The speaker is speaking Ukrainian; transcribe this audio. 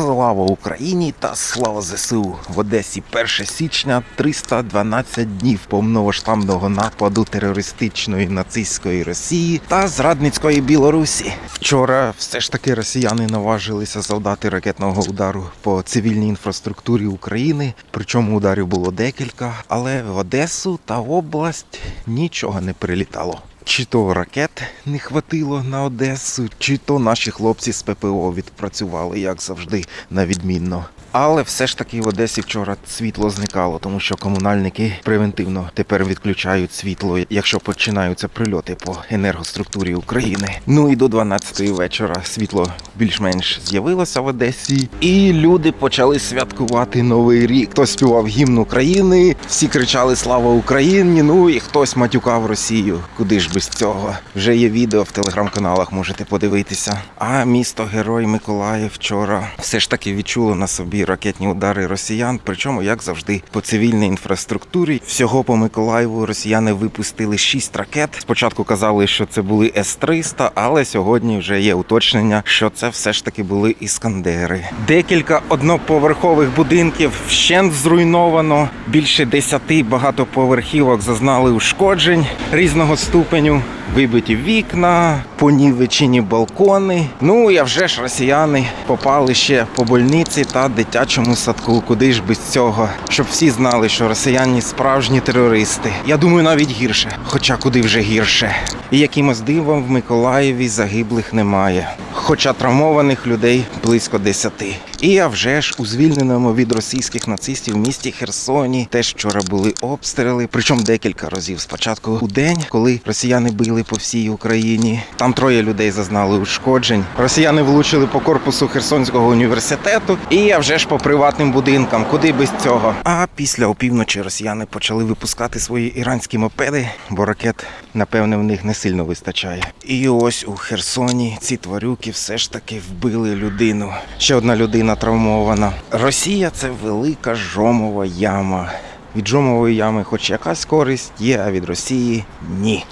Слава Україні та слава ЗСУ! В Одесі 1 січня 312 днів повномасштабного нападу терористичної нацистської Росії та зрадницької Білорусі. Вчора все ж таки росіяни наважилися завдати ракетного удару по цивільній інфраструктурі України. Причому ударів було декілька, але в Одесу та область нічого не прилітало. Чи то ракет не хватило на Одесу, чи то наші хлопці з ППО відпрацювали, як завжди, на відмінно. Але все ж таки в Одесі вчора світло зникало, тому що комунальники превентивно тепер відключають світло, якщо починаються прильоти по енергоструктурі України. Ну і до 12-ї вечора світло більш-менш з'явилося в Одесі, і люди почали святкувати новий рік. Хтось співав гімн України, всі кричали Слава Україні! Ну і хтось матюкав Росію. Куди ж без цього? Вже є відео в телеграм-каналах, можете подивитися. А місто Герой Миколаїв вчора все ж таки відчуло на собі ракетні удари росіян. Причому, як завжди, по цивільній інфраструктурі. Всього по Миколаєву росіяни випустили 6 ракет. Спочатку казали, що це були С-300, але сьогодні вже є уточнення, що це все ж таки були іскандери. Декілька одноповерхових будинків вщент зруйновано. Більше 10 багатоповерхівок зазнали ушкоджень різного ступеню. Вибиті вікна, понівечені балкони. Ну і вже ж росіяни попали ще по больниці та дитячому садку. Куди ж без цього? Щоб всі знали, що росіяни справжні терористи. Я думаю, навіть гірше. Хоча куди вже гірше. І якимось дивом в Миколаєві загиблих немає. Хоча травмованих людей близько десяти. І а вже ж у звільненому від російських нацистів місті Херсоні теж вчора були обстріли, причому декілька разів. Спочатку у день, коли росіяни били по всій Україні. Там троє людей зазнали ушкоджень. Росіяни влучили по корпусу Херсонського університету, і а вже ж по приватним будинкам. Куди без цього? А після опівночі росіяни почали випускати свої іранські мопеди, бо ракет, напевне, в них не сильно вистачає. І ось у Херсоні ці тварюки все ж таки вбили людину. Ще одна людина травмована. Росія це велика жомова яма. Від жомової ями, хоч якась користь є, а від Росії ні.